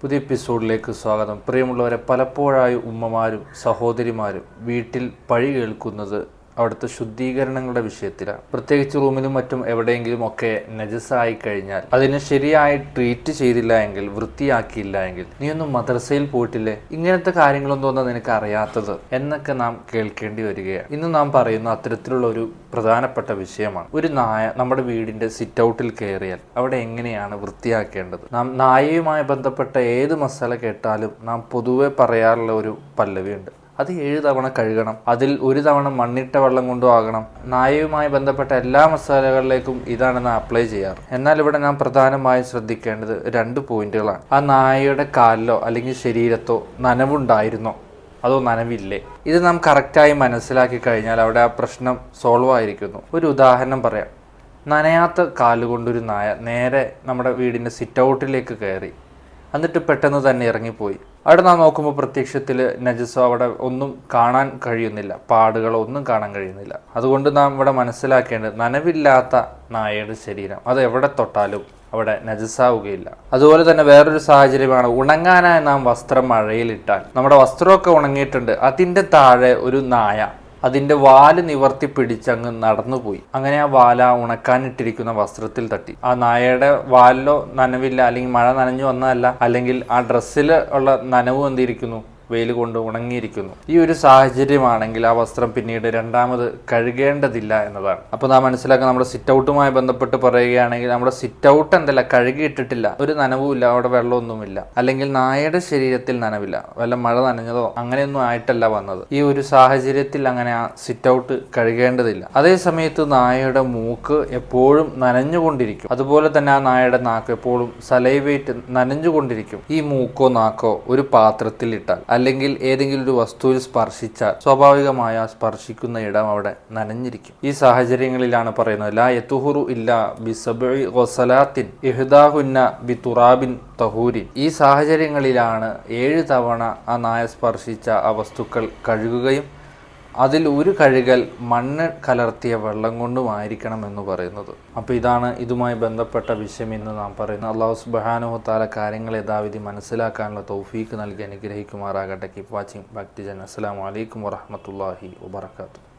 പുതിയ എപ്പിസോഡിലേക്ക് സ്വാഗതം. പ്രിയമുള്ളവരെ പലപ്പോഴായി ഉമ്മമാരും സഹോദരിമാരും വീട്ടിൽ പഴി കേൾക്കുന്നത് അവിടുത്തെ ശുദ്ധീകരണങ്ങളുടെ വിഷയത്തിലാണ് പ്രത്യേകിച്ച് റൂമിലും മറ്റും എവിടെയെങ്കിലും ഒക്കെ നജസായി കഴിഞ്ഞാൽ അതിനെ ശരിയായി ട്രീറ്റ് ചെയ്തില്ല എങ്കിൽ വൃത്തിയാക്കിയില്ല എങ്കിൽ നീ ഒന്നും മദ്രസയിൽ പോയിട്ടില്ലേ? ഇങ്ങനത്തെ കാര്യങ്ങളൊന്നും ഒന്നും നിനക്ക് അറിയാത്തത് എന്നൊക്കെ നാം കേൾക്കേണ്ടി വരികയാണ്. ഇന്ന് നാം പറയുന്ന അത്തരത്തിലുള്ള ഒരു പ്രധാനപ്പെട്ട വിഷയമാണ്. ഒരു നായ നമ്മുടെ വീടിന്റെ സിറ്റ് ഔട്ടിൽ കയറിയാൽ അവിടെ എങ്ങനെയാണ് വൃത്തിയാക്കേണ്ടത്? നാം നായയുമായി ബന്ധപ്പെട്ട ഏത് മസാല കേട്ടാലും നാം പൊതുവെ പറയാറുള്ള ഒരു പല്ലവിയുണ്ട്. അത് ഏഴ് തവണ കഴുകണം. അതിൽ ഒരു തവണ മണ്ണിട്ട വെള്ളം കൊണ്ടും ആകണം. നായയുമായി ബന്ധപ്പെട്ട എല്ലാ മസാലകളിലേക്കും ഇതാണ് നാം അപ്ലൈ ചെയ്യാറ്. എന്നാൽ ഇവിടെ ഞാൻ പ്രധാനമായും ശ്രദ്ധിക്കേണ്ടത് രണ്ട് പോയിന്റുകളാണ്. ആ നായയുടെ കാലിലോ അല്ലെങ്കിൽ ശരീരത്തോ നനവുണ്ടായിരുന്നോ? അതോ നനവില്ലേ? ഇത് നാം കറക്റ്റായി മനസ്സിലാക്കി കഴിഞ്ഞാൽ അവിടെ ആ പ്രശ്നം സോൾവ് ആയിരിക്കുന്നു. ഒരു ഉദാഹരണം പറയാം. നനയാത്ത കാലുകൊണ്ടൊരു നായ നേരെ നമ്മുടെ വീടിന്റെ സിറ്റ് ഔട്ടിലേക്ക് കയറി. എന്നിട്ട് പെട്ടെന്ന് തന്നെ ഇറങ്ങിപ്പോയി. അവിടെ നാം നോക്കുമ്പോൾ പ്രത്യക്ഷത്തിൽ നജസോ അവിടെ ഒന്നും കാണാൻ കഴിയുന്നില്ല. പാടുകളോ ഒന്നും കാണാൻ കഴിയുന്നില്ല. അതുകൊണ്ട് നാം ഇവിടെ മനസ്സിലാക്കേണ്ടത് നനവില്ലാത്ത നായയുടെ ശരീരം. അത് എവിടെ തൊട്ടാലും അവിടെ നജസാവുകയില്ല അതുപോലെ തന്നെ വേറൊരു സാഹചര്യമാണ് ഉണങ്ങാനായി നാം വസ്ത്രം മഴയിലിട്ടാൽ. നമ്മുടെ വസ്ത്രമൊക്കെ ഉണങ്ങിയിട്ടുണ്ട്. അതിന്റെ താഴെ ഒരു നായ അതിന്റെ വാൽ നിവർത്തി പിടിച്ചങ്ങ് നടന്നുപോയി. അങ്ങനെ ആ വാല ഉണക്കാനിട്ടിരിക്കുന്ന വസ്ത്രത്തിൽ തട്ടി. ആ നായയുടെ വാലിലോ നനവില്ല അല്ലെങ്കിൽ മഴ നനഞ്ഞു വന്നതല്ല അല്ലെങ്കിൽ ആ ഡ്രസ്സിൽ ഉള്ള നനവ് എന്തിരിക്കുന്നു? വെയിൽ കൊണ്ട് ഉണങ്ങിയിരിക്കുന്നു. ഈ ഒരു സാഹചര്യമാണെങ്കിൽ ആ വസ്ത്രം പിന്നീട് രണ്ടാമത് കഴുകേണ്ടതില്ല എന്നതാണ്. അപ്പോൾ നാം മനസ്സിലാക്കുക നമ്മുടെ സിറ്റ് ഔട്ടുമായി ബന്ധപ്പെട്ട് പറയുകയാണെങ്കിൽ നമ്മുടെ സിറ്റ് ഔട്ട് എന്തല്ല കഴുകിയിട്ടിട്ടില്ല. ഒരു നനവുമില്ല അവിടെ വെള്ളമൊന്നുമില്ല. അല്ലെങ്കിൽ നായയുടെ ശരീരത്തിൽ നനവില്ല. വല്ല മഴ നനഞ്ഞതോ അങ്ങനെയൊന്നും ആയിട്ടല്ല വന്നത്. ഈ ഒരു സാഹചര്യത്തിൽ അങ്ങനെ ആ സിറ്റ് ഔട്ട് കഴുകേണ്ടതില്ല. അതേ സമയത്ത് നായയുടെ മൂക്ക് എപ്പോഴും നനഞ്ഞുകൊണ്ടിരിക്കും. അതുപോലെ തന്നെ ആ നായയുടെ നാക്ക് എപ്പോഴും സലൈവേറ്റ് നനഞ്ഞുകൊണ്ടിരിക്കും. ഈ മൂക്കോ നാക്കോ ഒരു പാത്രത്തിൽ ഇട്ടാൽ അല്ലെങ്കിൽ ഏതെങ്കിലും ഒരു വസ്തുവിൽ സ്പർശിച്ചാൽ സ്വാഭാവികമായ സ്പർശിക്കുന്ന ഇടം അവിടെ നനഞ്ഞിരിക്കും. ഈ സാഹചര്യങ്ങളിലാണ് പറയുന്നത് ലാ യത്തുഹുറു ഇല്ല ബിസബി ഗൊസലാത്തിൻ ഇഹ്ദാഹുന്ന ബി തുറാബിൻ തഹൂരിൻ. ഈ സാഹചര്യങ്ങളിലാണ് ഏഴ് തവണ ആ നായ സ്പർശിച്ച ആ വസ്തുക്കൾ കഴുകുകയും അതിൽ ഒരു കഴുകൽ മണ്ണ് കലർത്തിയ വെള്ളം കൊണ്ടുമായിരിക്കണം എന്ന് പറയുന്നത്. അപ്പോൾ ഇതാണ് ഇതുമായി ബന്ധപ്പെട്ട വിഷയം എന്ന് നാം പറയുന്നത്. അള്ളാഹു സുബാനുഹത്താല കാര്യങ്ങൾ യഥാവിധി മനസ്സിലാക്കാനുള്ള തൗഫീക്ക് നൽകി അനുഗ്രഹിക്കുമാറാകട്ടെ. കീപ് വാച്ചിങ് ബാക്ക് ടു ജൻ അസ്സാം വലൈക്കും വറഹമത്തല്ലാഹി വാബർക്കാത്തു